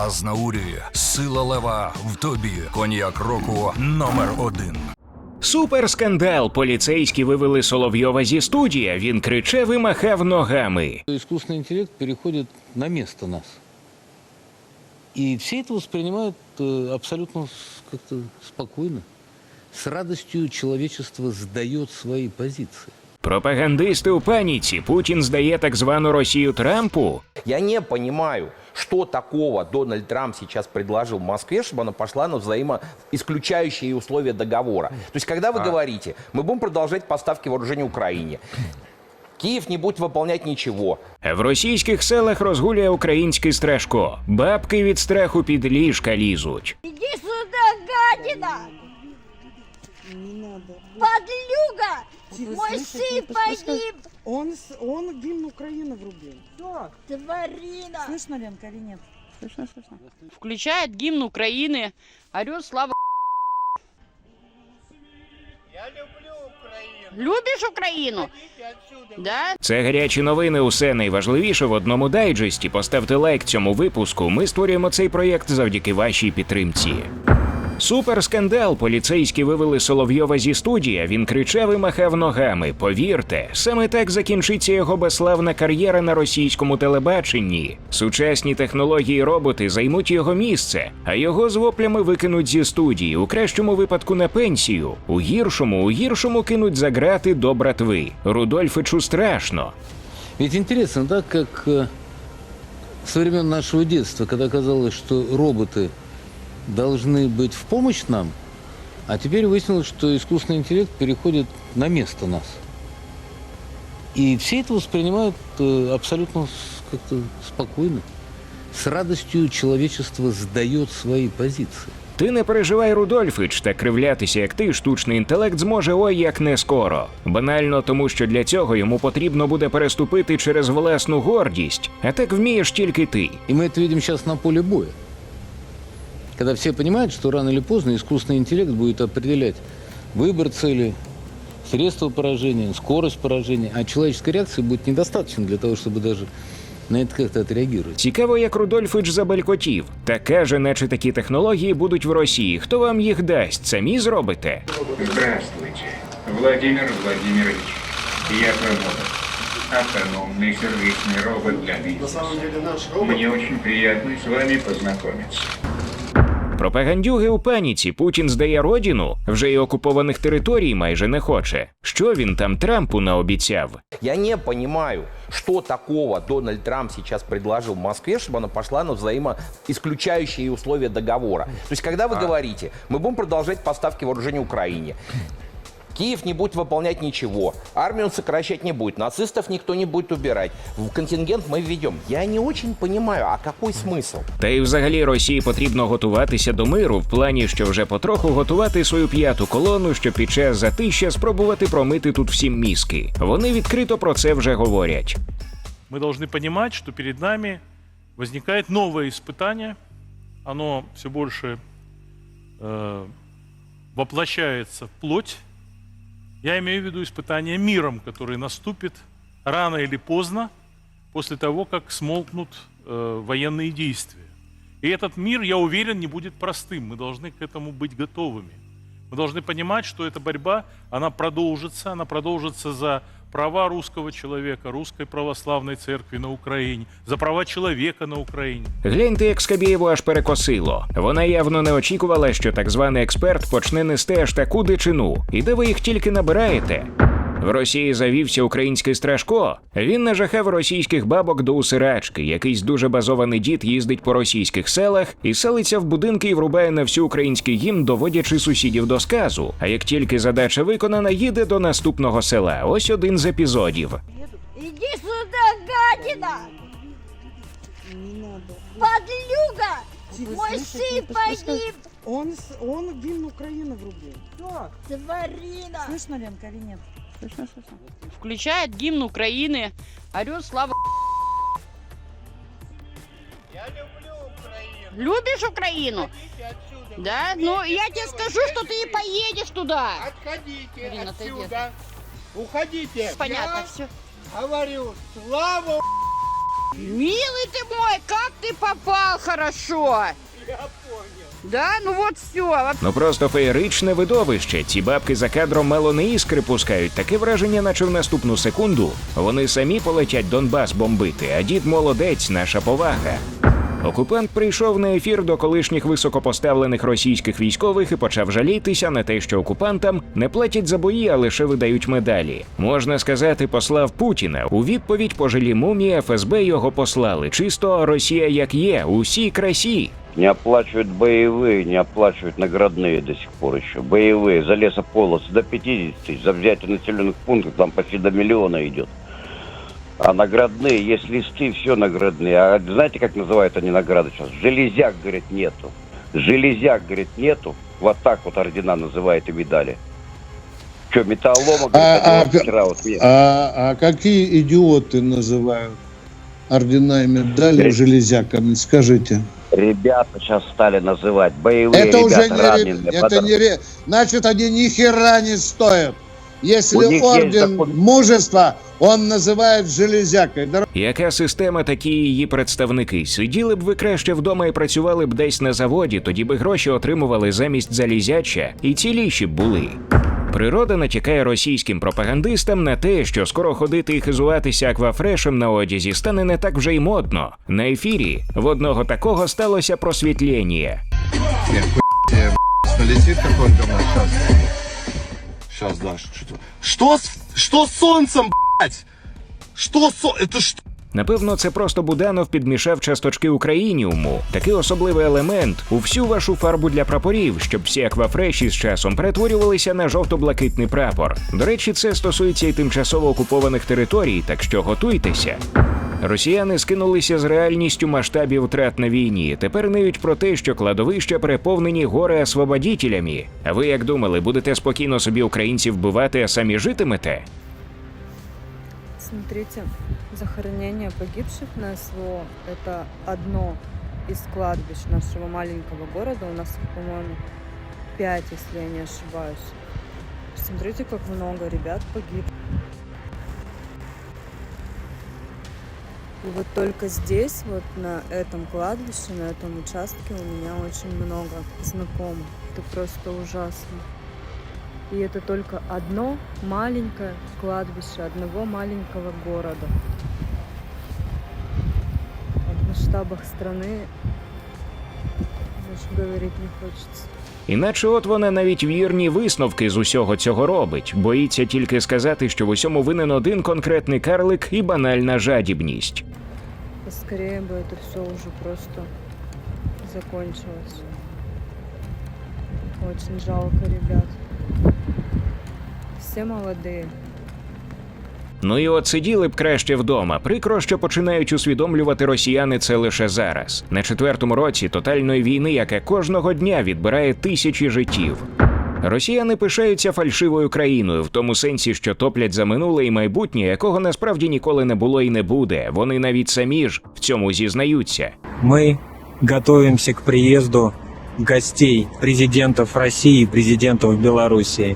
Азнаурі, сила лева в тобі. Коньяк року номер один. Суперскандал. Поліцейські вивели Соловйова зі студії. а Він кричав і махав ногами. Искусственный интеллект переходит на место нас. И все это воспринимают э, абсолютно с- как-то спокойно. С радостью человечество сдает свои позиции. Пропагандисти у паніці. Путін здає так звану Росію Трампу. Я не понимаю, что такого Дональд Трамп сейчас предложил Москве, чтобы она пошла на взаимоисключающие условия договора. То есть, когда вы говорите, мы будем продолжать поставки вооружений Украине, Киев не будет выполнять ничего, А в російських селах розгулює український страшко. Бабки від страху під ліжка лізуть. Иди сюда, гадина! Не надо. Подлюга! Вы Мой слышите, сын это что ж- погиб! Он, с- он гимн Украины врубил. Тварина! Слышно, Ленка, или нет? Слышно, слышно. включает гимн Украины, орет слава. Любишь Украину? Да? Це гарячі новини. Усе найважливіше в одному дайджесті. Поставте лайк цьому випуску. Ми створюємо цей проєкт завдяки вашій підтримці. Суперскандал. Поліцейські вивели Соловйова зі студії. Він кричав і махав ногами. Повірте, саме так закінчиться його безславна кар'єра на російському телебаченні. Сучасні технології роботи займуть його місце, а його з воплями викинуть зі студії. У кращому випадку на пенсію. У гіршому, у гіршому кинуть за грати до братви. Рудольфичу страшно. Ведь интересно, да, как э, со времен нашего детства, когда казалось, что роботы должны быть в помощь нам, а теперь выяснилось, что искусственный интеллект переходит на место нас. И все это воспринимают э, абсолютно с- как-то спокойно. С радостью человечество сдает свои позиции. Ти не переживай, Рудольфич, та кривлятися як ти, штучний інтелект зможе ой як не скоро. Банально тому, що для цього йому потрібно буде переступити через власну гордість, а так вмієш тільки ти. И мы это видим сейчас на поле боя. Когда все понимают, что рано или поздно искусственный интеллект будет определять выбор цели, средства поражения, скорость поражения, а человеческой реакции будет недостаточно для того, чтобы даже на это как-то отреагировать. Цікаво, як Рудольфич забелькотів. Та каже, наче такі технології будуть в Росії. Хто вам їх дасть? Самі зробите. Здравствуйте, Владимир Владимирович. Я Промодов. Автономный сервисный робот для бизнеса. Мне очень приятно с вами познакомиться. Пропагандюги у паніці. Путін здає родину, вже й окупованих територій майже не хоче. Що він там Трампу наобіцяв? Я не понимаю, что такого Дональд Трамп сейчас предложил Москве, чтобы она пошла на взаимоисключающие условия договора. То есть, когда вы говорите, мы будем продолжать поставки вооружений Украине, Киев не будет выполнять ничего, армию он сокращать не будет, нацистов никто не будет убирать, в контингент мы введем. Я не очень понимаю, а какой смысл? Та й взагалі Росії потрібно готуватися до миру в плані, що вже потроху готувати свою п'яту колону, щоб під час затища спробувати промити тут всім мізки. Вони відкрито про це вже говорять. мы должны понимать, что перед нами возникает новое испытание. Оно все больше э, воплощается в плоть. Я имею в виду испытание миром, который наступит рано или поздно после того, как смолкнут э, военные действия. И этот мир, я уверен, не будет простым. Мы должны к этому быть готовыми. Мы должны понимать, что эта борьба, она продолжится, она продолжится за права русского человека, русской православной церкви на Україні, за права чоловіка на Україні. Гляньте, як Скабєєву аж перекосило. Вона явно не очікувала, що так званий експерт почне нести аж таку дичину. І де ви їх тільки набираєте? В Росії завівся український страшко. Він нажахав російських бабок до усирачки. Якийсь дуже базований дід їздить по російських селах і селиться в будинки і врубає на всю український гімн, доводячи сусідів до сказу. А як тільки задача виконана, їде до наступного села. Ось один з епізодів. Иди сюда, гадина! Не надо. Подлюга! Вы Мой слышите, сын это что ж- погиб! Он, с- он гимн Украины врубил. Тварина! Слышно, Ленка, или нет? Слышно, слышно. Включает гимн Украины, орет слава. Любишь Украину? Да? Ну, я тебе скажу, что ты не поедешь туда. Отходите Блин, отсюда. Уходите. Понятно Я все. говорю, слава Милый милый ты мой, как ты попал хорошо. Я. Да, ну вот все. Ну просто феєричне видовище. Ці бабки за кадром мало не іскри пускають. Таке враження, наче в наступну секунду вони самі полетять Донбас бомбити, а дід молодець, наша повага. Окупант прийшов на ефір до колишніх високопоставлених російських військових і почав жалітися на те, що окупантам не платять за бої, а лише видають медалі. Можна сказати, послав Путіна. У відповідь по жилі мумії ФСБ його послали. Чисто Росія як є, усій красі. Не оплачивают боевые, не оплачивают наградные до сих пор еще. Боевые, за лесополосы до 50 тысяч, за взятие населенных пунктов там почти до миллиона идет. А наградные, есть листы, все наградные. А знаете, как называют они награды сейчас? Железяк, говорит, нету. Железяк, говорит, нету. Вот так вот ордена называют и медали. Что, металлолома, говорит, А- а- вчера вот нет. А, а какие идиоты называют ордена и медали Э, железяками? Скажите. Ребята сейчас стали называть. Боевые это уже ребята, не, ре- раненые. это подор- не ре- значит они ни хера не стоят. Если У них есть орден закон. мужества, он называет железякой. Да Яка система, такі і її представники. Сиділи б ви краще вдома і працювали б десь на заводі, тоді би гроші отримували замість залізяча і ціліші б були. Природа натякає російським пропагандистам на те, що скоро ходити і хизуватися аквафрешем на одязі стане не так вже й модно. На ефірі в одного такого сталося просвітлення. Летит какой говно сейчас. Сейчас, со... Это что? Напевно, це просто Буданов підмішав часточки україніуму, такий особливий елемент у всю вашу фарбу для прапорів, щоб всі аквафреші з часом перетворювалися на жовто-блакитний прапор. До речі, це стосується і тимчасово окупованих територій, так що готуйтеся. Росіяни скинулися з реальністю масштабів втрат на війні. Тепер ниють про те, що кладовища переповнені горе освободітелями. А ви як думали, будете спокійно собі українців вбивати, а самі житимете? Смотрите, захоронение погибших на СВО – это одно из кладбищ нашего маленького города. У нас, по-моему, пять, если я не ошибаюсь. Смотрите, как много ребят погиб. И вот только здесь, вот на этом кладбище, на этом участке у меня очень много знакомых. Это просто ужасно. И это только одно маленькое кладбище одного маленького города. В масштабах страны даже говорить не хочется. Іначе от вона навіть вірні висновки з усього цього робить, боїться тільки сказати, що в усьому винен один конкретний карлик і банальна жадібність. Поскорее бы это все уже просто закончилось. Очень жалко ребят. Все молодые. Ну і от сиділи б краще вдома. Прикро, що починають усвідомлювати росіяни це лише зараз, на четвертому році тотальної війни, яка кожного дня відбирає тисячі життів. Росіяни пишаються фальшивою країною в тому сенсі, що топлять за минуле і майбутнє, якого насправді ніколи не було і не буде. Вони навіть самі ж в цьому зізнаються. Мы готовимся к приезду гостей президентов России и президентов Белоруссии.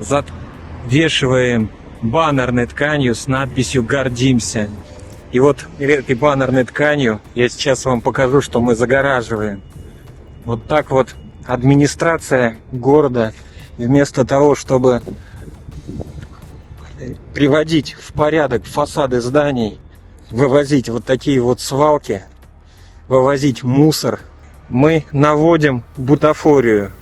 Завешиваем баннерной тканью с надписью «Гордимся». И вот этой баннерной тканью я сейчас вам покажу, что мы загораживаем. Вот так вот администрация города вместо того, чтобы приводить в порядок фасады зданий, вывозить вот такие вот свалки, вывозить мусор, мы наводим бутафорию.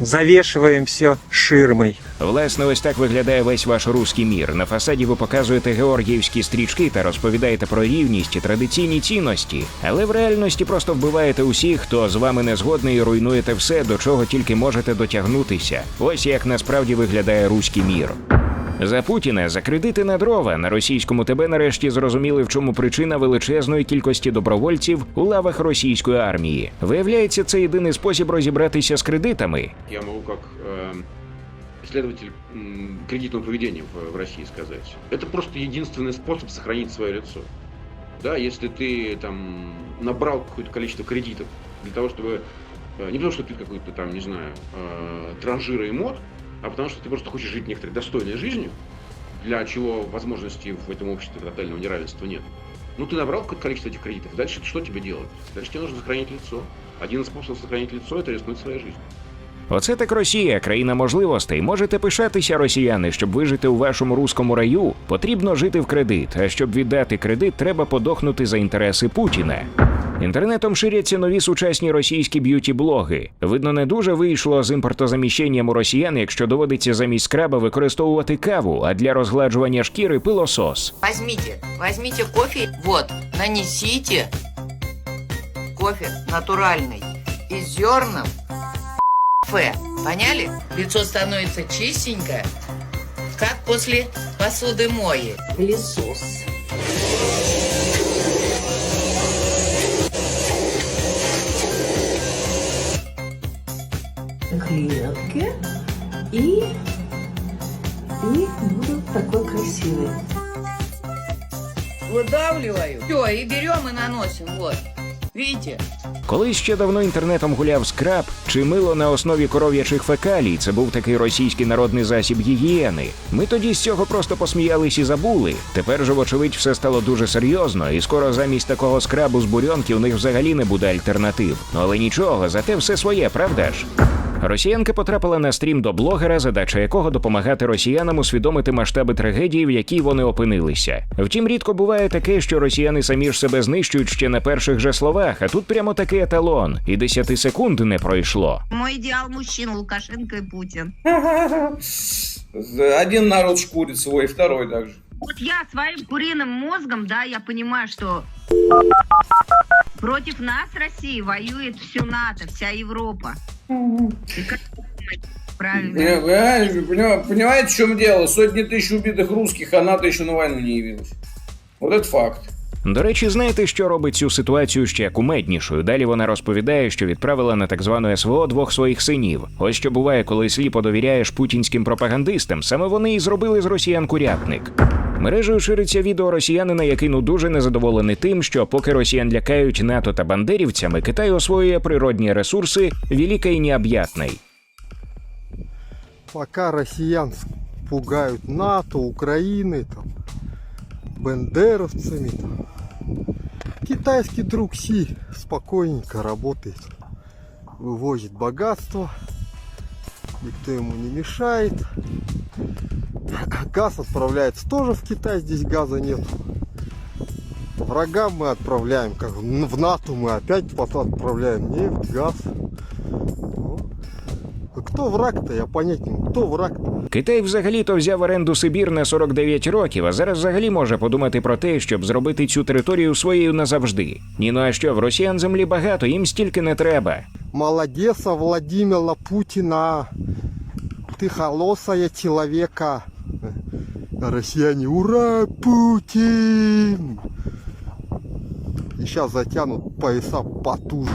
Завешиваем все ширмой. Власне, ось так виглядає весь ваш руський мір. На фасаді ви показуєте георгіївські стрічки та розповідаєте про рівність традиційні цінності, але в реальності просто вбиваєте усіх, хто з вами не згодний і руйнуєте все, до чого тільки можете дотягнутися. Ось як насправді виглядає руський мір. За Путіна за кредити на дрова на російському ТБ нарешті зрозуміли, в чому причина величезної кількості добровольців у лавах російської армії. Виявляється, це єдиний спосіб розібратися з кредитами. Я могу как э, исследователь м, кредитного поведения в, в России сказать. Это просто единственный способ сохранить свое лицо. Да, если ты там набрал какое-то количество кредитов для того, чтобы э, не потому, что ты какой-то там, не знаю, э, транжира и мод, а потому что ты просто хочешь жить некоторой достойной жизнью, для чего возможностей в этом обществе тотального неравенства нет. Ну, ты набрал какое-то количество этих кредитов, дальше что тебе делать? Дальше тебе нужно сохранить лицо. Один из способов сохранить лицо – это рискнуть своей жизнью. Оце так Росія, країна можливостей. Можете пишатися, росіяни, щоб вижити у вашому руському раю, потрібно жити в кредит. А щоб віддати кредит, треба подохнути за інтереси Путіна. Інтернетом ширяться нові сучасні російські б'юті-блоги. Видно, не дуже вийшло з імпортозаміщенням у росіян, якщо доводиться замість скраба використовувати каву, а для розгладжування шкіри пилосос. Возьмите, возьмите кофе, вот, нанесите кофе натуральный и с зерном Ф. Поняли? Лицо становится чистенькое, как после посуды мои. Пылесос. Клетки и, и буду такой красивый. Выдавливаю. Все, и берем и наносим, вот. Видите? Колись ще давно інтернетом гуляв скраб чи мило на основі коров'ячих фекалій. Це був такий російський народний засіб гігієни. Ми тоді з цього просто посміялись і забули. Тепер же, вочевидь, все стало дуже серйозно, і скоро замість такого скрабу з бурьонки у них взагалі не буде альтернатив. Ну але нічого, зате все своє, правда ж? Росіянка потрапила на стрім до блогера, задача якого допомагати росіянам усвідомити масштаби трагедії, в якій вони опинилися. Втім, рідко буває таке, що росіяни самі ж себе знищують ще на перших же словах, а тут прямо такий еталон, і 10 секунд не пройшло. Мой идеал мужчин Лукашенко и Путин. Один народ шкурит свой, второй также. Вот я своим куриным мозгом, да, я понимаю, что против нас России воюет все НАТО, вся Европа. И как вы думаете, Правильно. Понимаете, понимаете, понимаете, в чем дело? Сотни тысяч убитых русских, а НАТО еще на войну не явилась. Вот это факт. До речі, знаєте, що робить цю ситуацію ще кумеднішою? Далі вона розповідає, що відправила на так звану СВО двох своїх синів. Ось що буває, коли сліпо довіряєш путінським пропагандистам. Саме вони і зробили з росіян курятник. Мережею шириться відео росіянина, який ну дуже незадоволений тим, що поки росіян лякають НАТО та бандерівцями, Китай освоює природні ресурси великої і необ'ятної. Пока россиян пугают НАТО, Украины, там, бендеровцами, там, китайский друг Си спокойненько работает, вывозит богатство, никто ему не мешает. Газ отправляется тоже в Китай, здесь газа нет. Врагам мы отправляем, как в в НАТО мы опять потом отправляем нефть, газ. Ну, а Кто враг-то, я понять не могу. Кто враг-то? Китай взагалі-то взяв оренду Сибір на 49 років, а зараз взагалі може подумати про те, щоб зробити цю територію своєю назавжди. Ні, ну а що, в росіян землі багато, їм стільки не треба. Молодеса Владимира Путина. Ты холосая человека. А россияне, ура, Путин! И сейчас затянут пояса потуже.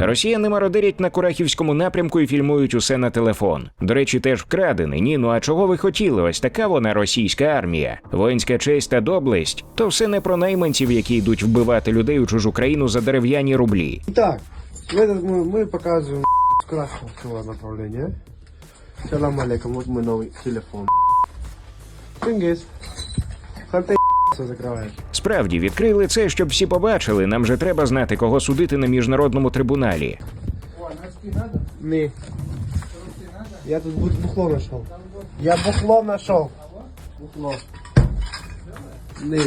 Росіяни мародерять на Курахівському напрямку і фільмують усе на телефон. До речі, теж вкрадений. Ні, ну а чого ви хотіли? Ось така вона російська армія. Воїнська честь та доблесть то все не про найманців, які йдуть вбивати людей у чужу країну за дерев'яні рублі. Итак, в этот мы, мы показываем с красного направления. Салам алейкум, вот мой новый телефон. Чингис. Все закрывает. Справді відкрили це, щоб всі побачили. Нам же треба знати, кого судити на міжнародному трибуналі. Не. Я тут бух- бухло нашел. Я бухло нашел. Бухло. Не.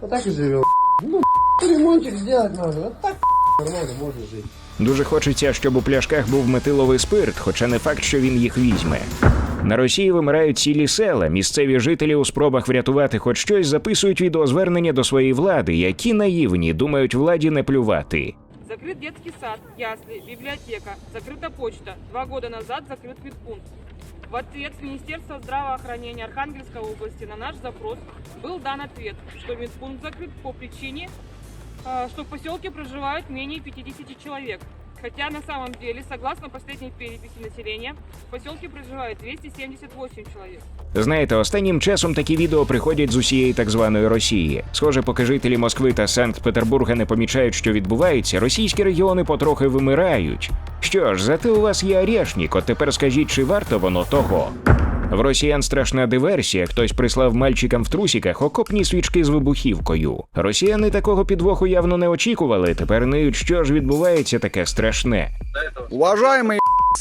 Вот так и живем. Ну, ремонтик сделать можно. Вот так нормально можно жить. Дуже хочеться, щоб у пляшках був метиловий спирт, хоча не факт, що він їх візьме. На Росії вимирають цілі села. Місцеві жителі у спробах врятувати хоч щось записують відеозвернення до своєї влади, які наївні думають владі не плювати. Закрыт детский сад, ясли, библиотека, закрыта почта. Два года назад закрыт медпункт. В ответ с Министерства здравоохранения Архангельской области на наш запрос был дан ответ, что медпункт закрыт по причине, э, что в поселке проживают менее 50 человек. Хотя на самом деле, согласно последней переписи населения, в поселке проживает 278 человек. Знаєте, останнім часом такі відео приходять з усієї так званої Росії. Схоже, поки жителі Москви та Санкт-Петербурга не помічають, що відбувається, російські регіони потрохи вимирають. Що ж, зате у вас є Орешнік, от тепер скажіть, чи варто воно того? В росіян страшна диверсія. Хтось прислав мальчикам в трусіках окопні свічки з вибухівкою. Росіяни такого підвоху явно не очікували. Тепер ниють, що ж відбувається таке страшне. Уважаемые,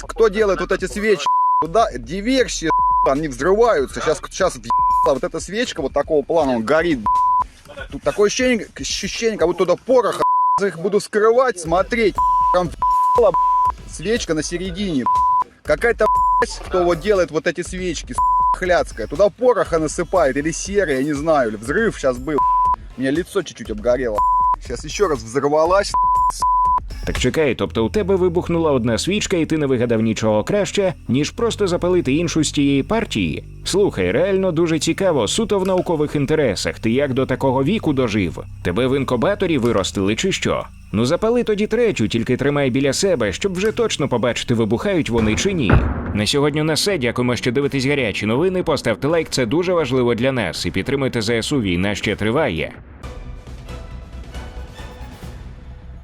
кто делает вот эти свечи, да, диверсии, они взрываются. Сейчас, сейчас вот эта свечка вот такого плана, он горит. Тут такое ощущение, ощущение, как будто туда порох, я их буду скрывать, смотреть, там свечка на середине. Какая-то кто вот делает вот эти свечки, хляцкая. Туда пороха насыпает, или серый, я не знаю, или взрыв сейчас был. У меня лицо чуть-чуть обгорело. Сейчас еще раз взорвалась. Так чекай, тобто у тебе вибухнула одна свічка, і ти не вигадав нічого краще, ніж просто запалити іншу з тієї партії. Слухай, реально дуже цікаво, суто в наукових інтересах. Ти як до такого віку дожив? Тебе в інкубаторі виростили чи що? Ну запали тоді третю, тільки тримай біля себе, щоб вже точно побачити, вибухають вони чи ні. На сьогодні на все. Дякуємо, що дивитесь гарячі новини. Поставте лайк, це дуже важливо для нас. І підтримуйте ЗСУ. Війна ще триває.